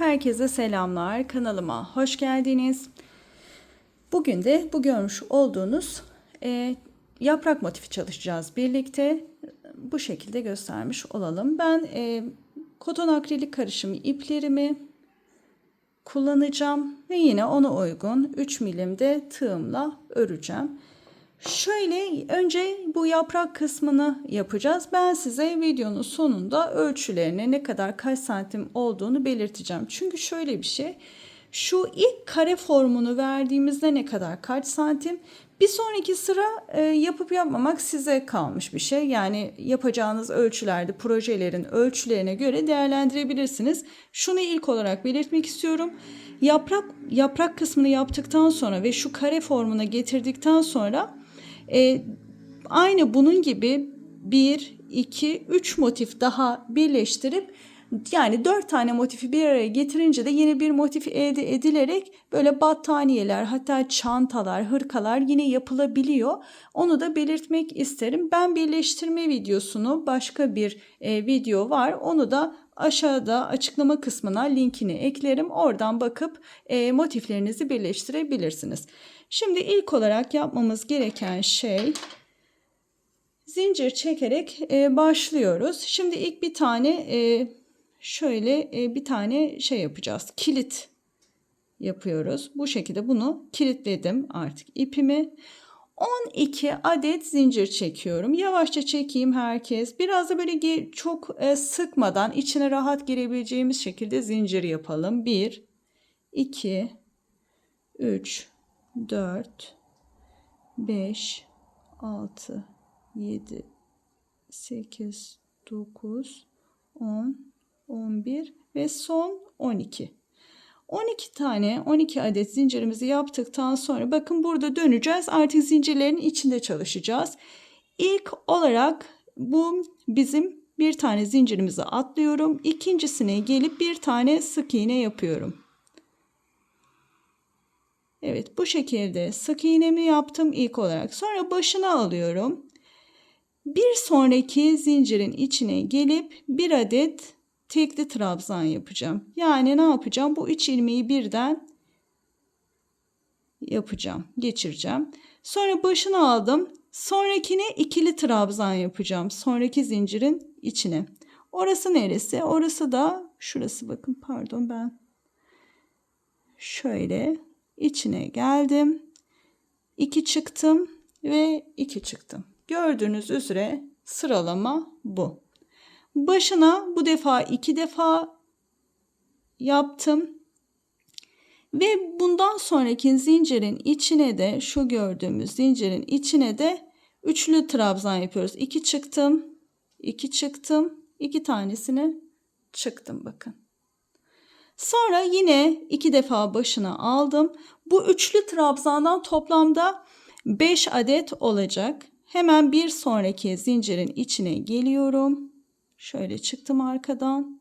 Herkese selamlar. Kanalıma hoş geldiniz. Bugün de bu görmüş olduğunuz e, yaprak motifi çalışacağız birlikte. Bu şekilde göstermiş olalım. Ben e, koton akrilik karışımı iplerimi kullanacağım ve yine ona uygun 3 milimde tığımla öreceğim. Şöyle önce bu yaprak kısmını yapacağız. Ben size videonun sonunda ölçülerini ne kadar kaç santim olduğunu belirteceğim. Çünkü şöyle bir şey. Şu ilk kare formunu verdiğimizde ne kadar kaç santim? Bir sonraki sıra e, yapıp yapmamak size kalmış bir şey. Yani yapacağınız ölçülerde projelerin ölçülerine göre değerlendirebilirsiniz. Şunu ilk olarak belirtmek istiyorum. Yaprak yaprak kısmını yaptıktan sonra ve şu kare formuna getirdikten sonra e, aynı bunun gibi bir, iki, üç motif daha birleştirip yani dört tane motifi bir araya getirince de yeni bir motif elde edilerek böyle battaniyeler hatta çantalar, hırkalar yine yapılabiliyor. Onu da belirtmek isterim. Ben birleştirme videosunu başka bir e, video var. Onu da aşağıda açıklama kısmına linkini eklerim. Oradan bakıp e, motiflerinizi birleştirebilirsiniz. Şimdi ilk olarak yapmamız gereken şey zincir çekerek e, başlıyoruz. Şimdi ilk bir tane e, şöyle e, bir tane şey yapacağız. Kilit yapıyoruz. Bu şekilde bunu kilitledim artık ipimi. 12 adet zincir çekiyorum. Yavaşça çekeyim herkes. Biraz da böyle çok e, sıkmadan içine rahat girebileceğimiz şekilde zincir yapalım. 1 2 3 4 5 6 7 8 9 10 11 ve son 12. 12 tane 12 adet zincirimizi yaptıktan sonra bakın burada döneceğiz. Artık zincirlerin içinde çalışacağız. İlk olarak bu bizim bir tane zincirimizi atlıyorum. İkincisine gelip bir tane sık iğne yapıyorum. Evet bu şekilde sık iğnemi yaptım ilk olarak. Sonra başına alıyorum. Bir sonraki zincirin içine gelip bir adet tekli trabzan yapacağım. Yani ne yapacağım? Bu üç ilmeği birden yapacağım, geçireceğim. Sonra başını aldım. Sonrakine ikili trabzan yapacağım. Sonraki zincirin içine. Orası neresi? Orası da şurası bakın pardon ben şöyle içine geldim. 2 çıktım ve 2 çıktım. Gördüğünüz üzere sıralama bu. Başına bu defa iki defa yaptım. Ve bundan sonraki zincirin içine de şu gördüğümüz zincirin içine de üçlü trabzan yapıyoruz. 2 çıktım, 2 çıktım, 2 tanesini çıktım bakın. Sonra yine iki defa başına aldım. Bu üçlü trabzandan toplamda 5 adet olacak. Hemen bir sonraki zincirin içine geliyorum. Şöyle çıktım arkadan.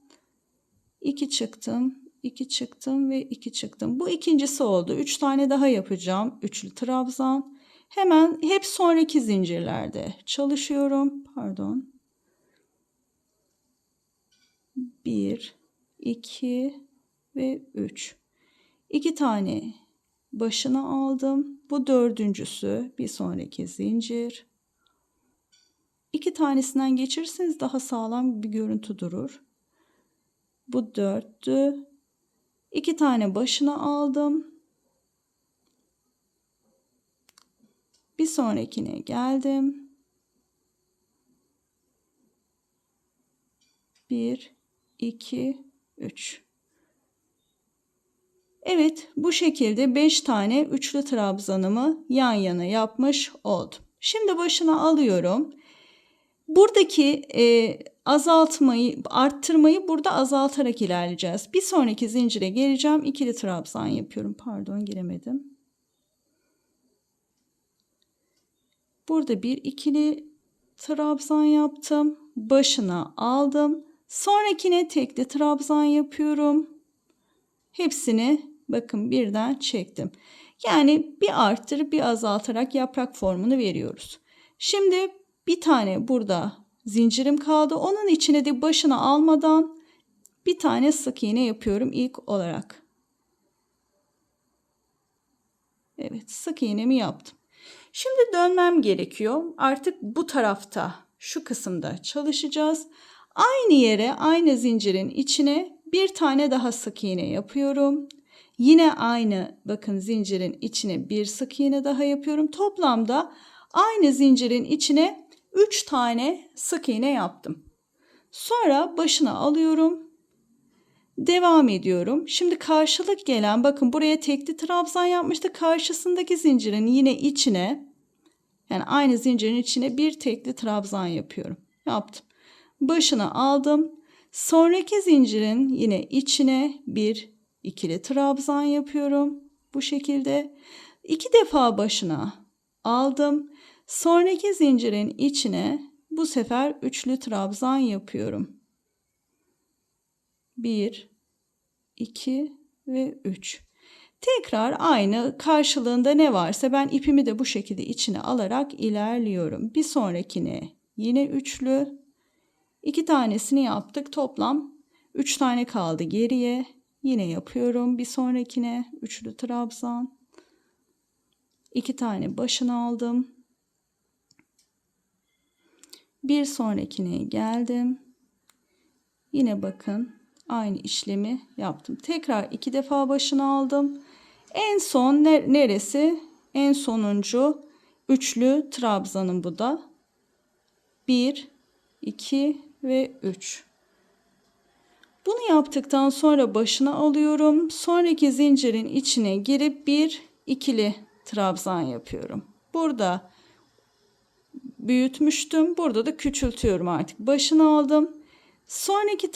2 çıktım, 2 çıktım ve 2 çıktım. Bu ikincisi oldu. 3 tane daha yapacağım. Üçlü trabzan. Hemen hep sonraki zincirlerde çalışıyorum. Pardon. 1 2 ve 3. 2 tane başına aldım. Bu dördüncüsü bir sonraki zincir. İki tanesinden geçirirseniz daha sağlam bir görüntü durur. Bu dörttü. İki tane başına aldım. Bir sonrakine geldim. Bir, iki, üç. Evet bu şekilde 5 tane üçlü trabzanımı yan yana yapmış oldum. Şimdi başına alıyorum. Buradaki e, azaltmayı, arttırmayı burada azaltarak ilerleyeceğiz. Bir sonraki zincire geleceğim. İkili trabzan yapıyorum. Pardon giremedim. Burada bir ikili trabzan yaptım. Başına aldım. Sonrakine tekli trabzan yapıyorum. Hepsini bakın birden çektim. Yani bir arttırıp bir azaltarak yaprak formunu veriyoruz. Şimdi bir tane burada zincirim kaldı. Onun içine de başına almadan Bir tane sık iğne yapıyorum ilk olarak. Evet sık iğnemi yaptım. Şimdi dönmem gerekiyor. Artık bu tarafta şu kısımda çalışacağız. Aynı yere aynı zincirin içine bir tane daha sık iğne yapıyorum. Yine aynı bakın zincirin içine bir sık iğne daha yapıyorum. Toplamda aynı zincirin içine 3 tane sık iğne yaptım. Sonra başına alıyorum. Devam ediyorum. Şimdi karşılık gelen bakın buraya tekli trabzan yapmıştı. Karşısındaki zincirin yine içine yani aynı zincirin içine bir tekli trabzan yapıyorum. Yaptım. Başına aldım. Sonraki zincirin yine içine bir ikili trabzan yapıyorum. Bu şekilde iki defa başına aldım. Sonraki zincirin içine bu sefer üçlü trabzan yapıyorum. 1 2 ve 3. Tekrar aynı karşılığında ne varsa ben ipimi de bu şekilde içine alarak ilerliyorum. Bir sonrakine yine üçlü. İki tanesini yaptık. Toplam 3 tane kaldı geriye. Yine yapıyorum. Bir sonrakine üçlü trabzan. iki tane başına aldım. Bir sonrakine geldim. Yine bakın aynı işlemi yaptım. Tekrar iki defa başına aldım. En son neresi? En sonuncu üçlü trabzanın bu da. 1, 2 ve 3. Bunu yaptıktan sonra başına alıyorum. Sonraki zincirin içine girip bir ikili trabzan yapıyorum. Burada büyütmüştüm. Burada da küçültüyorum artık. Başına aldım. Sonraki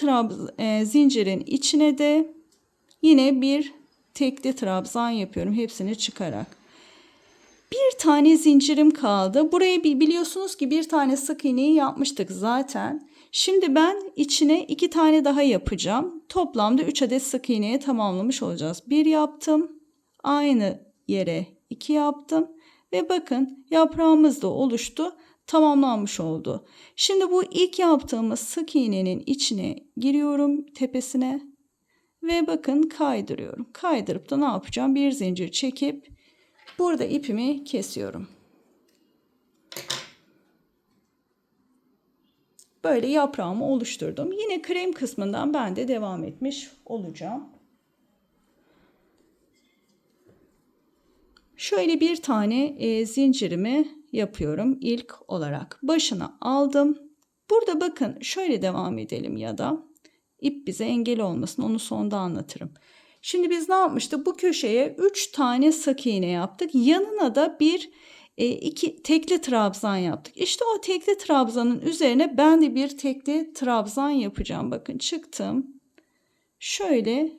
e, zincirin içine de yine bir tekli trabzan yapıyorum. Hepsini çıkarak. Bir tane zincirim kaldı. Buraya biliyorsunuz ki bir tane sık iğneyi yapmıştık zaten. Şimdi ben içine iki tane daha yapacağım. Toplamda 3 adet sık iğneye tamamlamış olacağız. Bir yaptım. Aynı yere iki yaptım. Ve bakın yaprağımız da oluştu tamamlanmış oldu. Şimdi bu ilk yaptığımız sık iğnenin içine giriyorum tepesine ve bakın kaydırıyorum. Kaydırıp da ne yapacağım? Bir zincir çekip burada ipimi kesiyorum. Böyle yaprağımı oluşturdum. Yine krem kısmından ben de devam etmiş olacağım. Şöyle bir tane e, zincirimi yapıyorum ilk olarak. Başına aldım. Burada bakın şöyle devam edelim ya da ip bize engel olmasın onu sonda anlatırım. Şimdi biz ne yapmıştık? Bu köşeye 3 tane sık iğne yaptık. Yanına da bir e, iki tekli trabzan yaptık. İşte o tekli trabzanın üzerine ben de bir tekli trabzan yapacağım. Bakın çıktım. Şöyle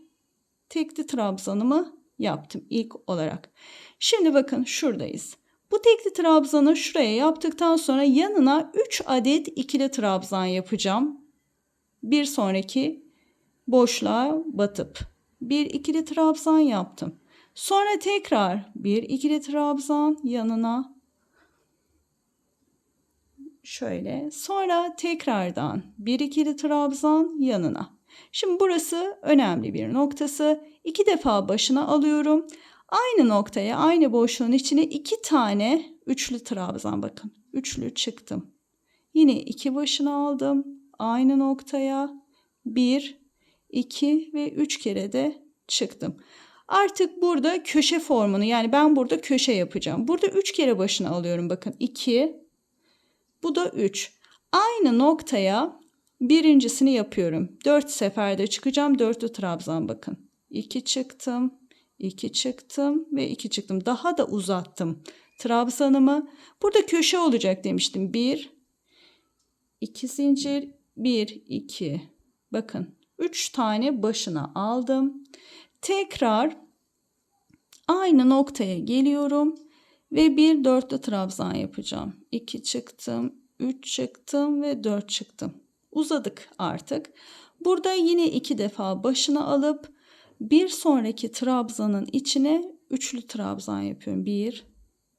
tekli trabzanımı yaptım ilk olarak. Şimdi bakın şuradayız. Bu tekli trabzanı şuraya yaptıktan sonra yanına 3 adet ikili trabzan yapacağım. Bir sonraki boşluğa batıp bir ikili trabzan yaptım. Sonra tekrar bir ikili trabzan yanına şöyle sonra tekrardan bir ikili trabzan yanına. Şimdi burası önemli bir noktası. İki defa başına alıyorum. Aynı noktaya, aynı boşluğun içine iki tane üçlü trabzan bakın. Üçlü çıktım. Yine iki başına aldım. Aynı noktaya bir, iki ve üç kere de çıktım. Artık burada köşe formunu yani ben burada köşe yapacağım. Burada üç kere başına alıyorum bakın. 2 bu da 3. Aynı noktaya birincisini yapıyorum. 4 seferde çıkacağım. Dörtlü trabzan bakın. 2 çıktım. 2 çıktım ve 2 çıktım. Daha da uzattım trabzanımı. Burada köşe olacak demiştim. 1 2 zincir 1 2 bakın 3 tane başına aldım. Tekrar aynı noktaya geliyorum ve bir dörtlü trabzan yapacağım. 2 çıktım, 3 çıktım ve 4 çıktım. Uzadık artık. Burada yine iki defa başına alıp bir sonraki trabzanın içine üçlü trabzan yapıyorum. 1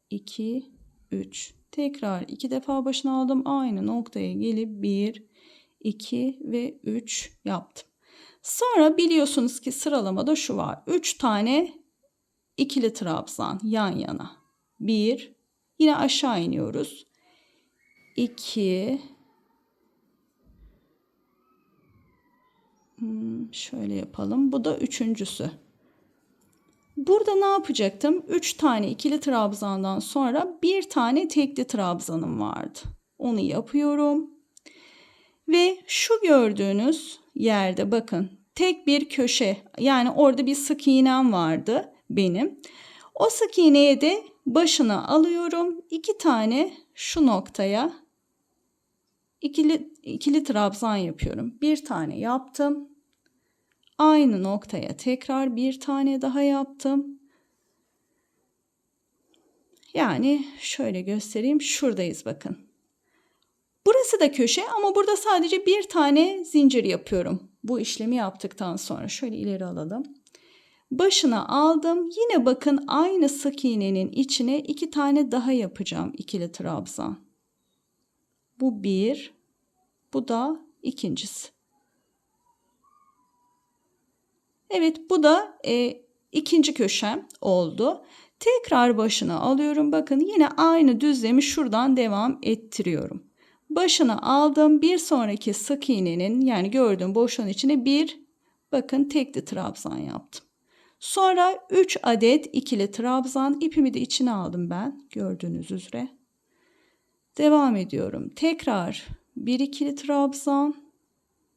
2 3 tekrar iki defa başına aldım. Aynı noktaya gelip 1 2 ve 3 yaptım. Sonra biliyorsunuz ki sıralamada şu var. 3 tane ikili trabzan yan yana. 1 yine aşağı iniyoruz. 2 hmm, şöyle yapalım. Bu da üçüncüsü. Burada ne yapacaktım? 3 tane ikili trabzandan sonra bir tane tekli trabzanım vardı. Onu yapıyorum. Ve şu gördüğünüz yerde bakın tek bir köşe yani orada bir sık iğnem vardı benim. O sık iğneye de başına alıyorum. iki tane şu noktaya ikili, ikili trabzan yapıyorum. Bir tane yaptım. Aynı noktaya tekrar bir tane daha yaptım. Yani şöyle göstereyim. Şuradayız bakın. Burası da köşe ama burada sadece bir tane zincir yapıyorum. Bu işlemi yaptıktan sonra şöyle ileri alalım. Başına aldım. Yine bakın aynı sık iğnenin içine iki tane daha yapacağım ikili trabzan. Bu bir, bu da ikincisi. Evet bu da e, ikinci köşem oldu. Tekrar başına alıyorum. Bakın yine aynı düzlemi şuradan devam ettiriyorum. Başına aldım. Bir sonraki sık iğnenin yani gördüğüm boşluğun içine bir bakın tekli trabzan yaptım. Sonra 3 adet ikili trabzan ipimi de içine aldım ben gördüğünüz üzere. Devam ediyorum. Tekrar bir ikili trabzan,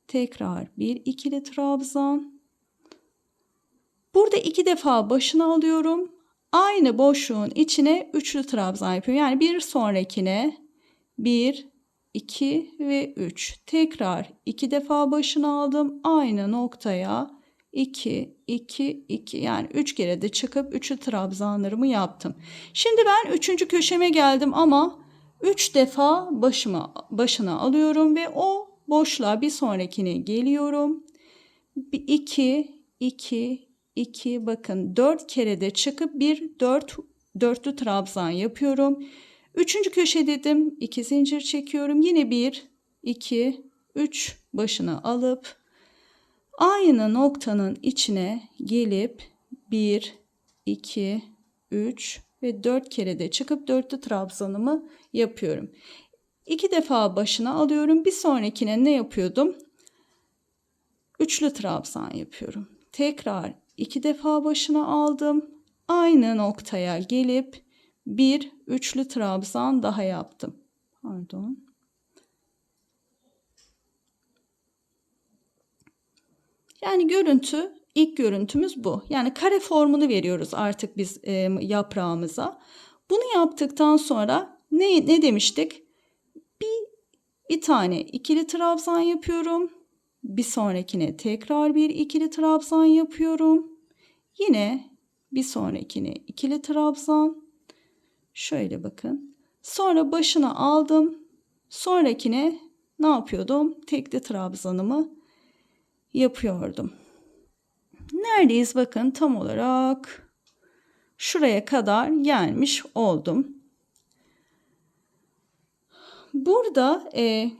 tekrar bir ikili trabzan. Burada iki defa başına alıyorum. Aynı boşluğun içine üçlü trabzan yapıyorum. Yani bir sonrakine bir 2 ve 3. Tekrar 2 defa başına aldım. Aynı noktaya 2, 2, 2 yani 3 kere de çıkıp 3'ü trabzanlarımı yaptım. Şimdi ben 3. köşeme geldim ama 3 defa başıma, başına alıyorum ve o boşluğa bir sonrakine geliyorum. 2, 2, 2 bakın 4 kere de çıkıp bir 4 dörtlü trabzan yapıyorum. Üçüncü köşe dedim. iki zincir çekiyorum. Yine bir, iki, üç başına alıp aynı noktanın içine gelip bir, iki, üç ve dört kere de çıkıp dörtlü trabzanımı yapıyorum. İki defa başına alıyorum. Bir sonrakine ne yapıyordum? Üçlü trabzan yapıyorum. Tekrar iki defa başına aldım. Aynı noktaya gelip bir üçlü trabzan daha yaptım. Pardon. Yani görüntü ilk görüntümüz bu. Yani kare formunu veriyoruz artık biz e, yaprağımıza. Bunu yaptıktan sonra ne ne demiştik? Bir bir tane ikili trabzan yapıyorum. Bir sonrakine tekrar bir ikili trabzan yapıyorum. Yine bir sonrakine ikili trabzan Şöyle bakın. Sonra başına aldım. Sonrakine ne yapıyordum? Tekli trabzanımı yapıyordum. Neredeyiz bakın tam olarak şuraya kadar gelmiş oldum. Burada e,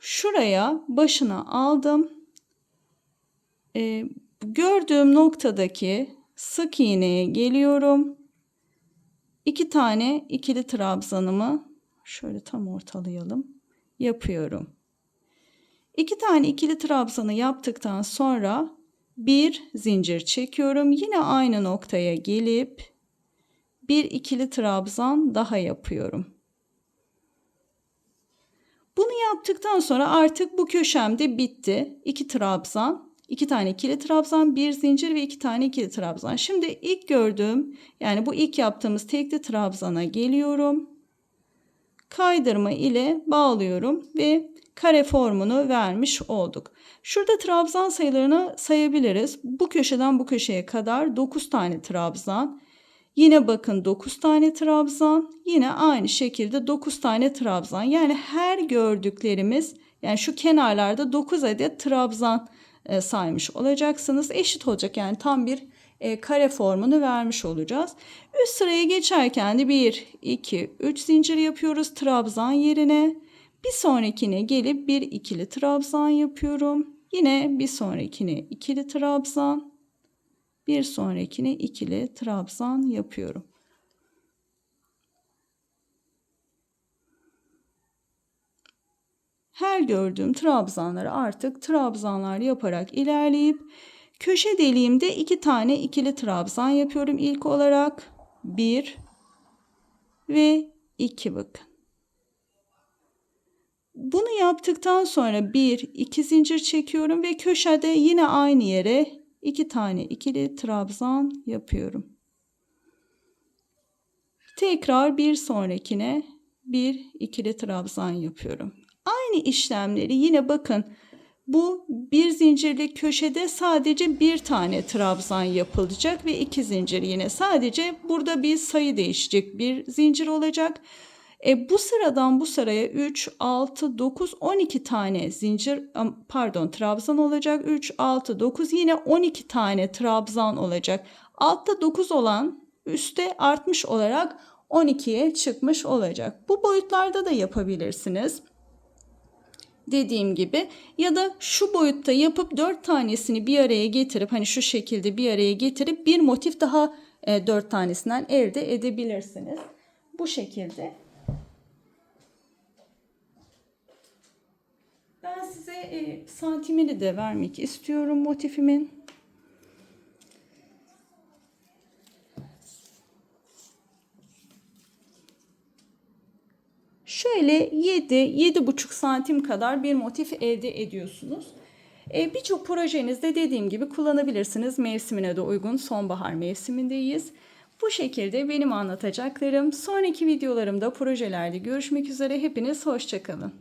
şuraya başına aldım. E, gördüğüm noktadaki sık iğneye geliyorum iki tane ikili trabzanımı şöyle tam ortalayalım yapıyorum. İki tane ikili trabzanı yaptıktan sonra bir zincir çekiyorum. Yine aynı noktaya gelip bir ikili trabzan daha yapıyorum. Bunu yaptıktan sonra artık bu köşemde bitti. İki trabzan iki tane ikili trabzan, bir zincir ve iki tane ikili trabzan. Şimdi ilk gördüğüm yani bu ilk yaptığımız tekli trabzana geliyorum. Kaydırma ile bağlıyorum ve kare formunu vermiş olduk. Şurada trabzan sayılarını sayabiliriz. Bu köşeden bu köşeye kadar 9 tane trabzan. Yine bakın 9 tane trabzan. Yine aynı şekilde 9 tane trabzan. Yani her gördüklerimiz yani şu kenarlarda 9 adet trabzan e, saymış olacaksınız. Eşit olacak yani tam bir e, kare formunu vermiş olacağız. Üst sıraya geçerken de 1, 2, 3 zincir yapıyoruz trabzan yerine. Bir sonrakine gelip bir ikili trabzan yapıyorum. Yine bir sonrakine ikili trabzan, bir sonrakine ikili trabzan yapıyorum. Her gördüğüm trabzanları artık trabzanlar yaparak ilerleyip köşe deliğimde iki tane ikili trabzan yapıyorum ilk olarak. Bir ve iki bakın. Bunu yaptıktan sonra bir, iki zincir çekiyorum ve köşede yine aynı yere iki tane ikili trabzan yapıyorum. Tekrar bir sonrakine bir ikili trabzan yapıyorum. Aynı işlemleri yine bakın bu bir zincirli köşede sadece bir tane trabzan yapılacak ve iki zincir yine sadece burada bir sayı değişecek bir zincir olacak. E, bu sıradan bu sıraya 3, 6, 9, 12 tane zincir pardon trabzan olacak. 3, 6, 9 yine 12 tane trabzan olacak. Altta 9 olan üstte artmış olarak 12'ye çıkmış olacak. Bu boyutlarda da yapabilirsiniz dediğim gibi ya da şu boyutta yapıp dört tanesini bir araya getirip hani şu şekilde bir araya getirip bir motif daha e, dört tanesinden elde edebilirsiniz. Bu şekilde. Ben size e, santimini de vermek istiyorum motifimin. Şöyle 7 7,5 santim kadar bir motif elde ediyorsunuz. E, Birçok projenizde dediğim gibi kullanabilirsiniz. Mevsimine de uygun sonbahar mevsimindeyiz. Bu şekilde benim anlatacaklarım. Sonraki videolarımda projelerde görüşmek üzere. Hepiniz hoşçakalın.